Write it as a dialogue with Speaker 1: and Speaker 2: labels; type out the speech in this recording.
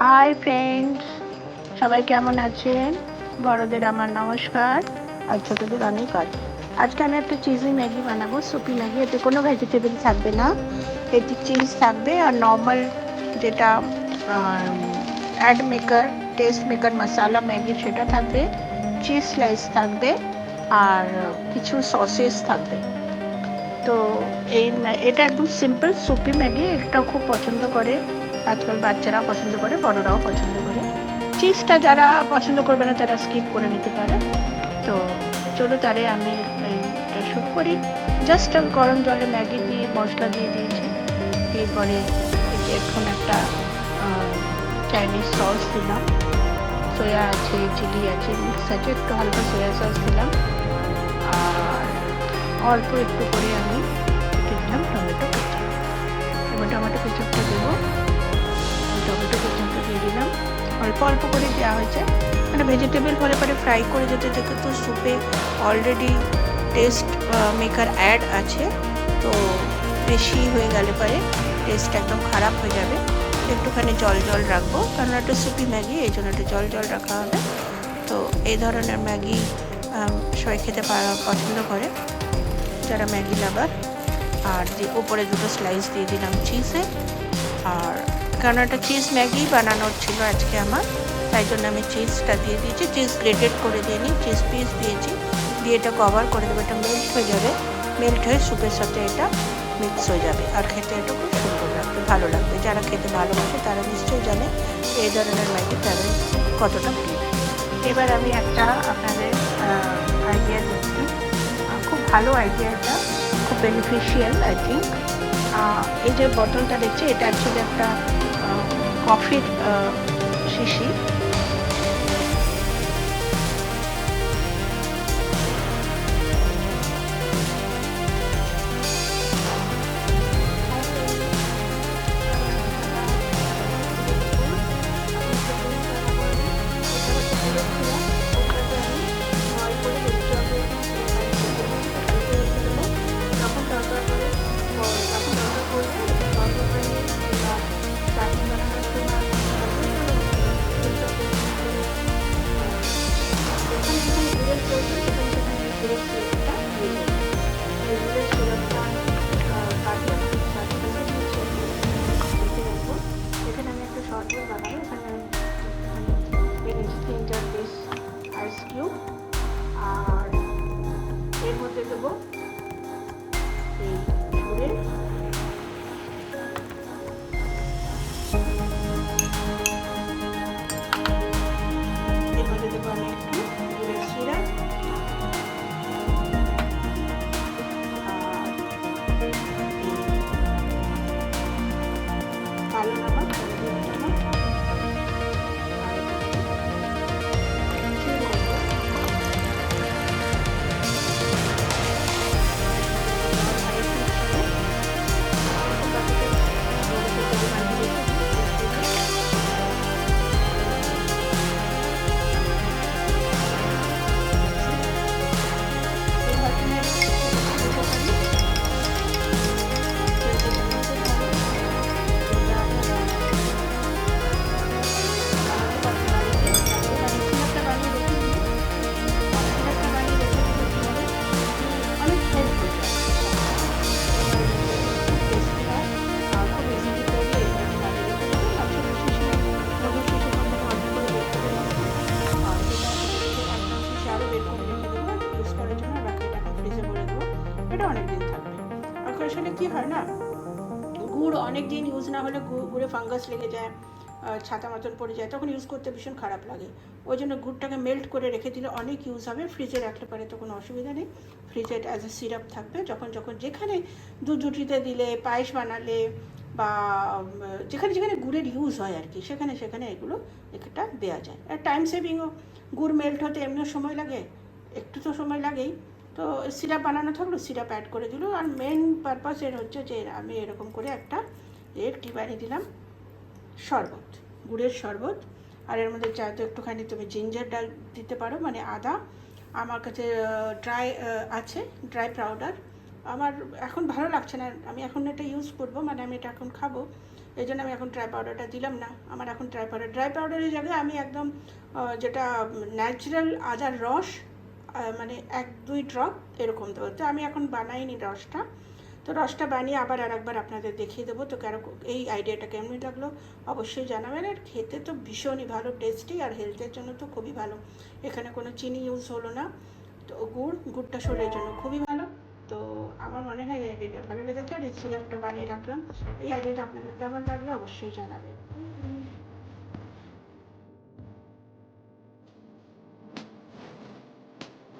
Speaker 1: Hi friends সবাই কেমন আছেন? বড়দের আমার নমস্কার আর ছোটদের অনেক আছে আজকে আমি একটা চিজি ম্যাগি বানাবো, সুপি ম্যাগি। এতে কোনো ভেজিটেবল থাকবে না। এতে চিজ থাকবে আর নর্মাল যেটা add maker taste maker masala Maggi সেটা থাকবে। চিজ স্লাইস থাকবে আর কিছু সসেস থাকবে। তো এই এটা একদম সিম্পল সুপি ম্যাগি, এটা খুব পছন্দ করে। আজকাল বাচ্চারা পছন্দ করে, বড়রাও পছন্দ করে। চিজটা যারা পছন্দ করবে না, তারা স্কিপ করে নিতে পারে। তো চলো তারে আমি শুরু করি। জাস্ট আমি গরম জলে ম্যাগি দিয়ে, মশলা দিয়ে দিয়েছি। এরপরে এখন একটা চাইনিজ সস দিলাম। সোয়া আছে চিলি আছে মিক্স আছে, একটু হালকা সোয়া সস দিলাম। আর অল্প একটু করে আমি দিলাম টমেটো কেচাপ। এবার টমেটো কেচাপটা দেবো। অল্প অল্প করে দেওয়া হয়েছে। মানে ভেজিটেবল হলে পরে ফ্রাই করে যেতে তো স্যুপে অলরেডি টেস্ট মেকার অ্যাড আছে। তো বেশি হয়ে গেলে পরে টেস্ট একদম খারাপ হয়ে যাবে। একটুখানি জল জল রাখব কারণ একটা সুপি ম্যাগি, এই জন্য একটু জল জল রাখা হবে। তো এই ধরনের ম্যাগি সবাই খেতে পছন্দ করে, যারা ম্যাগি লাভার। আর যে উপরে দুটো স্লাইস দিয়ে দিলাম চিজের আর কারণ একটা চিজ ম্যাগি বানানোর ছিল আজকে আমার। তাই জন্য আমি চিজটা দিয়ে দিয়েছি। চিজ গ্রেটেড করে দিয়ে নিই। চিজ পিস দিয়েছি। দিয়ে এটা কভার করে দেবো। এটা মেল্ট হয়ে যাবে। মেল্ট হয়ে স্যুপের সাথে এটা মিক্স হয়ে যাবে। আর খেতে এটা খুব সুন্দর লাগবে, ভালো লাগবে। যারা খেতে ভালোবাসে তারা নিশ্চয়ই জানে এই ধরনের ম্যাগি তাদের কতটা প্রিয়। এবার আমি একটা আপনাদের আইডিয়া দিচ্ছি। খুব ভালো আইডিয়া এটা। খুব বেনিফিশিয়াল আই থিঙ্ক এই যে বোতলটা দেখছি, এটা অ্যাকচুয়ালি একটা কফির শিশি। এর মধ্যে গুড় অনেক দিন ইউজ না হলে গুড়ে ফাঙ্গাস লেগে যায় ছাতা মতন পড়ে যায়, তখন ইউজ করতে ভীষণ খারাপ লাগে। ওই জন্য গুড়টাকে মেল্ট করে রেখে দিলে অনেক ইউজ হবে। ফ্রিজে রাখলে পারে তো কোনো অসুবিধা নেই। ফ্রিজে অ্যাজ এ সিরাপ থাকবে। যখন যখন যেখানে দুধ জুটিতে দিলে, পায়েস বানালে বা যেখানে যেখানে গুড়ের ইউজ হয় আর কি, সেখানে সেখানে এগুলো একটা দেওয়া যায়। আর টাইম সেভিংও গুড় মেল্ট হতে এমনিও সময় লাগে? একটু তো সময় লাগেই। তো সিরাপ বানানো থাকল, সিরাপ অ্যাড করে দিল। আর মেন পারপাস এর হচ্ছে যে আমি এরকম করে একটা একটি বানিয়ে দিলাম? শরবত, গুড়ের শরবত। আর এর মধ্যে চাইতো একটুখানি তুমি জিঞ্জার ডাল দিতে পারো মানে আদা। আমার কাছে ড্রাই আছে ড্রাই পাউডার আমার এখন ভালো লাগছে না, আমি এখন এটা ইউজ করব মানে আমি এটা এখন খাব। এই জন্য আমি এখন ড্রাই পাউডারটা দিলাম না। আমার এখন ড্রাই পাউডার ড্রাই পাউডারের জায়গায় আমি একদম যেটা ন্যাচারাল আদার রস মানে এক, দুই ড্রপ এরকম দেবো। তো আমি এখন বানাইনি রসটা। তো রসটা বানিয়ে আবার আর একবার আপনাদের দেখিয়ে দেবো। তো কেন এই আইডিয়াটা কেমনি লাগল অবশ্যই জানাবেন। আর খেতে তো ভীষণই ভালো টেস্টি আর হেলথের জন্য তো খুবই ভালো। এখানে কোনো চিনি ইউজ হলো না। তো গুড়, গুড়টা শরীরের জন্য খুবই ভালো। তো আমার মনে হয় এই আইডিয়াটা ভালো লেগেছে। রেসিপি একটা বানিয়ে রাখলাম। এই আইডিয়াটা আপনাদের কেমন লাগল অবশ্যই জানাবেন।